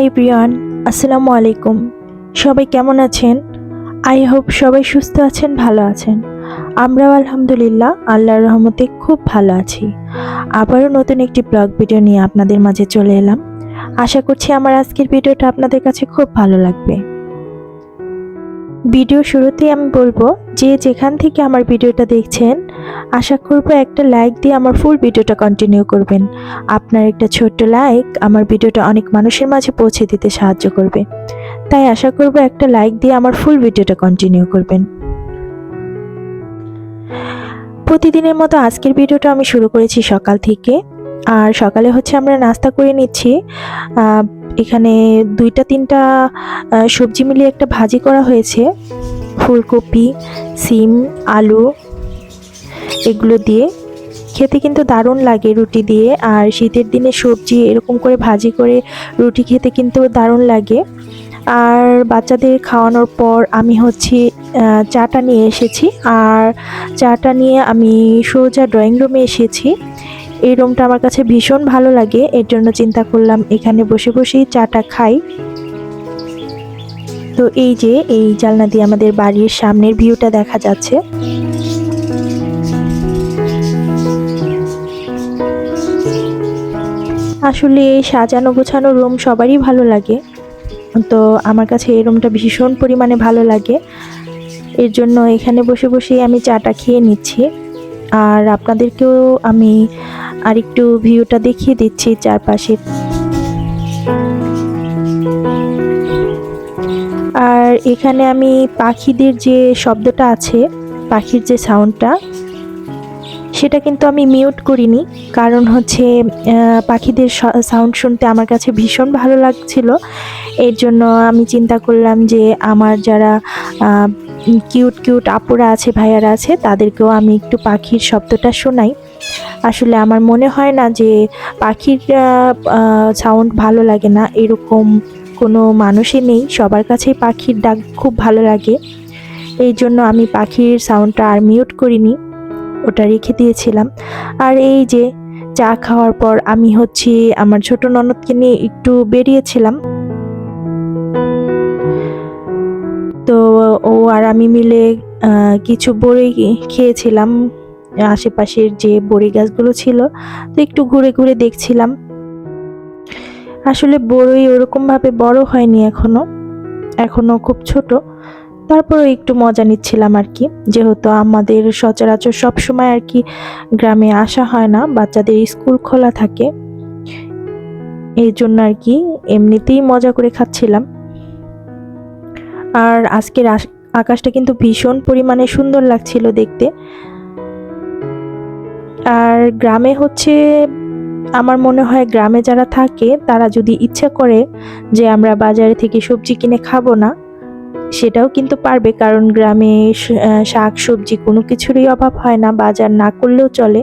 High Priyan, আসসালামু আলাইকুম। সবাই কেমন আছেন? আই হোপ সবাই সুস্থ আছেন, ভালো আছেন। আমরাও আলহামদুলিল্লাহ আল্লাহর রহমতে খুব ভালো আছি। আবারও নতুন একটি ব্লগ ভিডিও নিয়ে আপনাদের মাঝে চলে এলাম। আশা করছি আমার আজকের ভিডিওটা আপনাদের কাছে খুব ভালো লাগবে। ভিডিও শুরুতেই আমি বলব যে যেখান থেকে আমার ভিডিওটা দেখছেন, আশা করব একটা লাইক দিয়ে আমার ফুল ভিডিওটা কন্টিনিউ করবেন। আপনার একটা ছোট্ট লাইক আমার ভিডিওটা অনেক মানুষের মাঝে পৌঁছে দিতে সাহায্য করবে। তাই আশা করব একটা লাইক দিয়ে আমার ফুল ভিডিওটা কন্টিনিউ করবেন। প্রতিদিনের মতো আজকের ভিডিওটা আমি শুরু করেছি সকাল থেকে। আর সকালে হচ্ছে আমরা নাস্তা করে নিচ্ছি। এখানে দুইটা, তিনটা সবজি মিলিয়ে একটা ভাজি করা হয়েছে। ফুলকপি, সিম, আলু এগুলো দিয়ে। খেতে কিন্তু দারুণ লাগে রুটি দিয়ে, আর শীতের দিনে সবজি এরকম করে ভাজি করে রুটি খেতে কিন্তু দারুণ লাগে। আর বাচ্চাদের খাওয়ানোর পর আমি হচ্ছে চাটা নিয়ে এসেছি। আর চাটা নিয়ে আমি সোজা ড্রয়িং রুমে এসেছি। এই রুমটা আমার কাছে ভীষণ ভালো লাগে। এর জন্য চিন্তা করলাম এখানে বসে বসেই চাটা খাই। তো এই যে, এই জালনা দিয়ে আমাদের বাড়ির সামনের ভিউটা দেখা যাচ্ছে। আসলে এই সাজানো গোছানো রুম সবারই ভালো লাগে। তো আমার কাছে এই রুমটা ভীষণ পরিমাণে ভালো লাগে। এর জন্য এখানে বসে বসেই আমি চাটা খেয়ে নিচ্ছি। আর আপনাদেরকেও আমি আরেকটু ভিউটা দেখিয়ে দিচ্ছি চারপাশে। আর এখানে আমি পাখিদের যে শব্দটা আছে, পাখির যে সাউন্ডটা সেটা কিন্তু আমি মিউট করিনি। কারণ হচ্ছে পাখিদের সাউন্ড শুনতে আমার কাছে ভীষণ ভালো লাগছিল। এর জন্য আমি চিন্তা করলাম যে আমার যারা কিউট কিউট আপুরা আছে, ভাইয়ারা আছে, তাদেরকেও আমি একটু পাখির শব্দটা শোনাই। আসলে আমার মনে হয় না যে পাখির সাউন্ড ভালো লাগে না। এরকম কোনো মানুষই নেই। সবার কাছেই পাখির ডাক খুব ভালো লাগে। এই জন্য আমি পাখির সাউন্ডটা আর মিউট করিনি। ওটা রেখে দিয়েছিলাম। আর এই যে চা খাওয়ার পর আমি হচ্ছে আমার ছোট ননদকে নিয়ে একটু বেরিয়েছিলাম। তো ও আর আমি মিলে কিছু বড়ি খেয়েছিলাম। আশেপাশের যে বড়ি গাছগুলো ছিল, তো একটু ঘুরে ঘুরে দেখছিলাম। আসলে বড়ই ওরকম ভাবে বড় হয়নি এখনও এখনও খুব ছোট। তারপরে একটু মজা নিচ্ছিলাম আর কি, যেহেতু আমাদের সচরাচর সব সময় আর কি গ্রামে আসা হয় না, বাচ্চাদের স্কুল খোলা থাকে। এই জন্য আর কি এমনিতেই মজা করে খাচ্ছিলাম। আর আজকের আকাশটা কিন্তু ভীষণ পরিমাণে সুন্দর লাগছিল দেখতে। আর গ্রামে হচ্ছে, আমার মনে হয় গ্রামে যারা থাকে, তারা যদি ইচ্ছা করে যে আমরা বাজারে থেকে সবজি কিনে খাব না, সেটাও কিন্তু পারবে। কারণ গ্রামে শাক, সবজি কোনো কিছুরই অভাব হয় না, বাজার না করলেও চলে।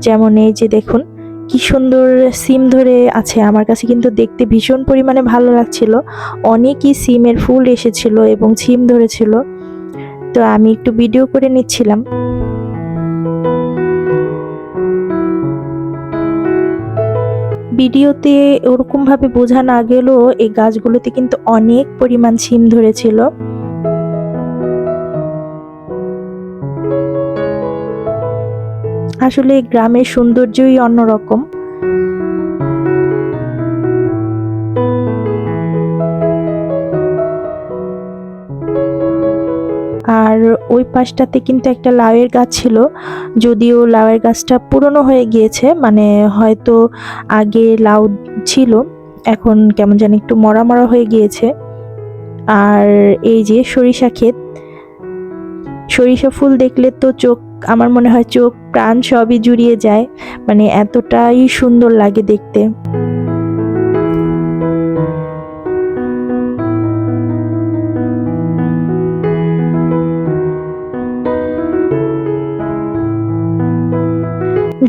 যেমন এই যে দেখুন, কি সুন্দর সিম ধরে আছে। আমার কাছে কিন্তু দেখতে ভীষণ পরিমাণে ভালো লাগছিল। অনেকই সিমের ফুল এসেছিল এবং সিম ধরেছিল। তো আমি একটু ভিডিও করে নিচ্ছিলাম। ভিডিওতে ওরকম ভাবে বোঝা না গেলেও এই গাছগুলোতে কিন্তু অনেক পরিমাণ সিম ধরেছিল। আসলে গ্রামের সৌন্দর্যই অন্যরকম। আর ওই পাশটাতে কিন্তু একটা লাউয়ের গাছ ছিল, যদিও লাউয়ের গাছটা পুরনো হয়ে গিয়েছে মানে হয়তো আগে লাউ ছিল, এখন কেমন জানি একটু মরা মরা হয়ে গিয়েছে। আর এই যে সরিষা ক্ষেত, সরিষা ফুল দেখলে তো চোখ, আমার মনে হয় চোখ, প্রাণ সবই জুড়িয়ে যায় মানে এতটাই সুন্দর লাগে দেখতে।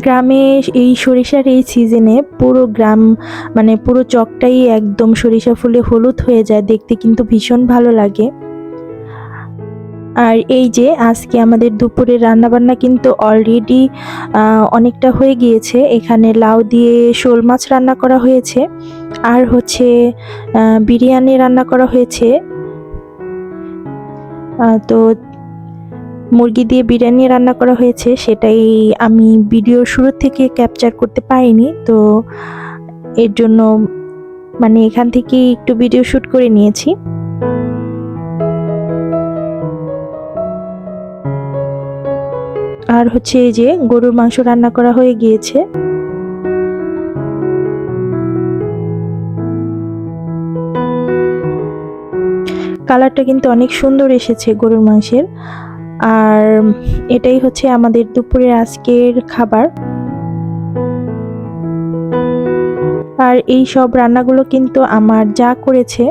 গ্রামে এই সরিষার এই সিজনে পুরো গ্রাম মানে পুরো চকটাই একদম সরিষা ফুলে হলুদ হয়ে যায়, দেখতে কিন্তু ভীষণ ভালো লাগে। আর এই যে আজকে আমাদের দুপুরের রান্নাবান্না কিন্তু অলরেডি অনেকটা হয়ে গিয়েছে। এখানে লাউ দিয়ে শোল মাছ রান্না করা হয়েছে। আর হচ্ছে বিরিয়ানি রান্না করা হয়েছে। তো মুরগি দিয়ে বিরিয়ানি রান্না করা হয়েছে, সেটাই আমি ভিডিও শুরু থেকে ক্যাপচার করতে পারিনি। তো এর জন্য মানে এখান থেকে একটু ভিডিও শ্যুট করে নিয়েছি। আর হচ্ছে এই যে গরুর মাংস রান্না করা হয়ে গিয়েছে। কালারটা কিন্তু অনেক সুন্দর এসেছে গরুর মাংসের। আর এটাই হচ্ছে আমাদের দুপুরের আজকের খাবার। আর এই সব রান্নাগুলো কিন্তু আমার যা করেছে,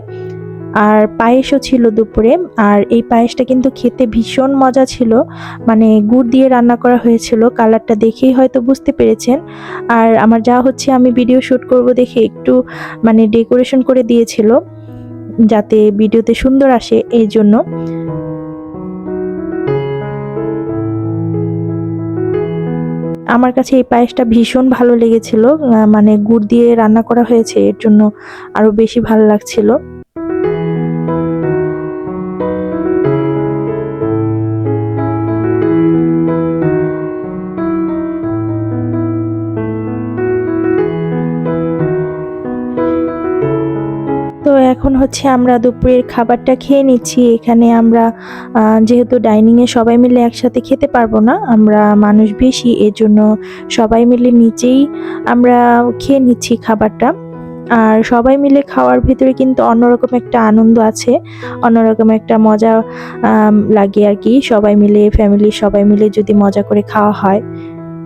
আর পায়েসও ছিল দুপুরে, আর এই পায়েসটা কিন্তু খেতে ভীষণ মজা ছিল। মানে গুড় দিয়ে রান্না করা হয়েছিল, কালারটা দেখেই হয়তো বুঝতে পেরেছেন। আর আমার যা হচ্ছে আমি ভিডিও শ্যুট করব দেখে একটু মানে ডেকোরেশন করে দিয়েছিল, যাতে ভিডিওতে সুন্দর আসে, এই জন্য। আমার কাছে এই পায়েসটা ভীষণ ভালো লেগেছিল মানে গুড় দিয়ে রান্না করা হয়েছে, এর জন্য আরও বেশি ভালো লাগছিল। হচ্ছে আমরা দুপুরের খাবারটা খেয়ে নিচ্ছি। এখানে আমরা যেহেতু ডাইনিংয়ে সবাই মিলে একসাথে খেতে পারব না, আমরা মানুষ বেশি এর জন্য সবাই মিলে নিচেই আমরা খেয়ে নিচ্ছি খাবারটা। আর সবাই মিলে খাওয়ার ভিতরে কিন্তু অন্যরকম একটা আনন্দ আছে, অন্যরকম একটা মজা লাগে আর কি। সবাই মিলে ফ্যামিলির সবাই মিলে যদি মজা করে খাওয়া হয়,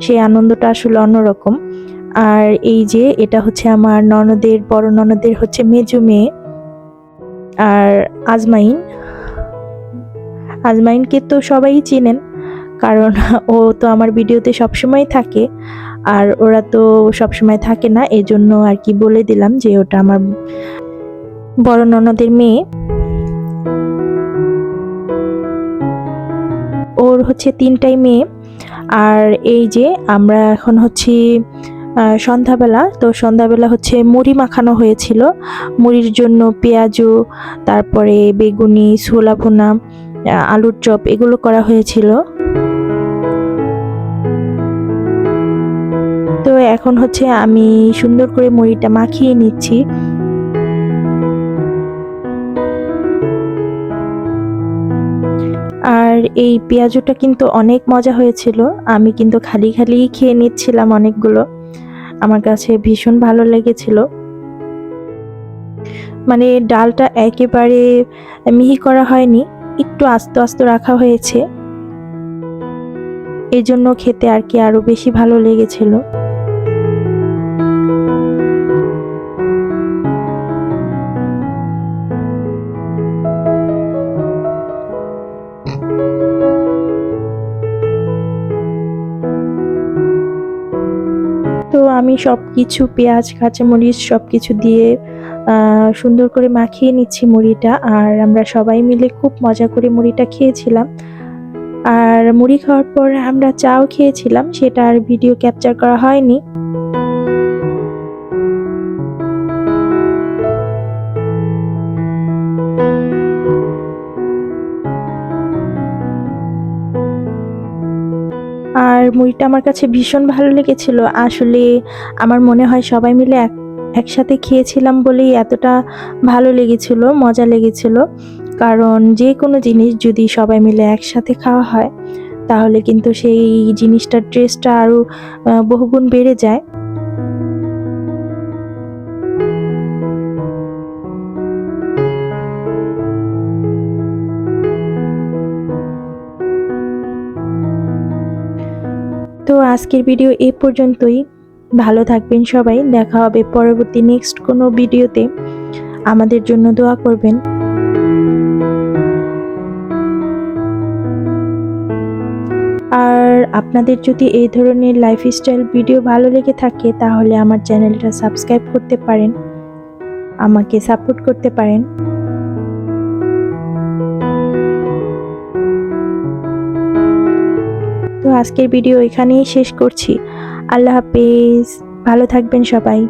সেই আনন্দটা আসলে অন্যরকম। আর এই যে, এটা হচ্ছে আমার ননদের, বড় ননদের হচ্ছে মেজো মেয়ে। আর আজমাইন, আজমাইনকে তো সবাই চেনেন, কারণ ও তো আমার ভিডিওতে সবসময় থাকে, আর ওরা তো সবসময় থাকে না, এজন্য আর কি বলে দিলাম যে ওটা আমার বড় ননদের মেয়ে। ওর হচ্ছে তিনটাই মেয়ে, আর এই যে আমরা এখন হচ্ছে সন্ধ্যাবেলা। তো সন্ধ্যাবেলা হচ্ছে মুড়ি মাখানো হয়েছিল। মুড়ির জন্য পেঁয়াজু, তারপরে বেগুনি, ছোলা ভুনা আলুর চপ এগুলো করা হয়েছিল। তো এখন হচ্ছে আমি সুন্দর করে মুড়িটা মাখিয়ে নিচ্ছি। আর এই পেঁয়াজুটা কিন্তু অনেক মজা হয়েছিল। আমি কিন্তু খালি খালি খেয়ে নিচ্ছিলাম অনেকগুলো। আমার কাছে ভীষণ ভালো লেগেছিল। মানে ডালটা একেবারে মিহি করা হয়নি, একটু আস্তে আস্তে রাখা হয়েছে। এজন্য জন্য খেতে আর কি আরও বেশি ভালো লেগেছিল। আমি সব কিছু পেঁয়াজ, কাঁচামরিচ সব কিছু দিয়ে সুন্দর করে মাখিয়ে নিচ্ছি মুড়িটা আর আমরা সবাই মিলে খুব মজা করে মুড়িটা খেয়েছিলাম। আর মুড়ি খাওয়ার পর আমরা চাও খেয়েছিলাম, সেটা আর ভিডিও ক্যাপচার করা হয়নি। মুড়িটা আমার কাছে ভীষণ ভালো লেগেছিল। আসলে আমার মনে হয় সবাই মিলে এক, একসাথে খেয়েছিলাম বলেই এতটা ভালো লেগেছিল, মজা লেগেছিল। কারণ যে কোনো জিনিস যদি সবাই মিলে একসাথে খাওয়া হয়, তাহলে কিন্তু সেই জিনিসটার টেস্টটা আরও বহুগুণ বেড়ে যায়। তো আজকের ভিডিও এই পর্যন্তই। ভালো থাকবেন সবাই। দেখা হবে পরবর্তী নেক্সট কোনো ভিডিওতে। আমাদের জন্য দোয়া করবেন। আর আপনাদের যদি এই ধরনের লাইফস্টাইল ভিডিও ভালো লেগে থাকে, তাহলে আমার চ্যানেলটা সাবস্ক্রাইব করতে পারেন। আমাকে সাপোর্ট করতে পারেন। আজকের ভিডিও এখানেই শেষ করছি। আল্লাহ হাফেজ। ভালো থাকবেন সবাই।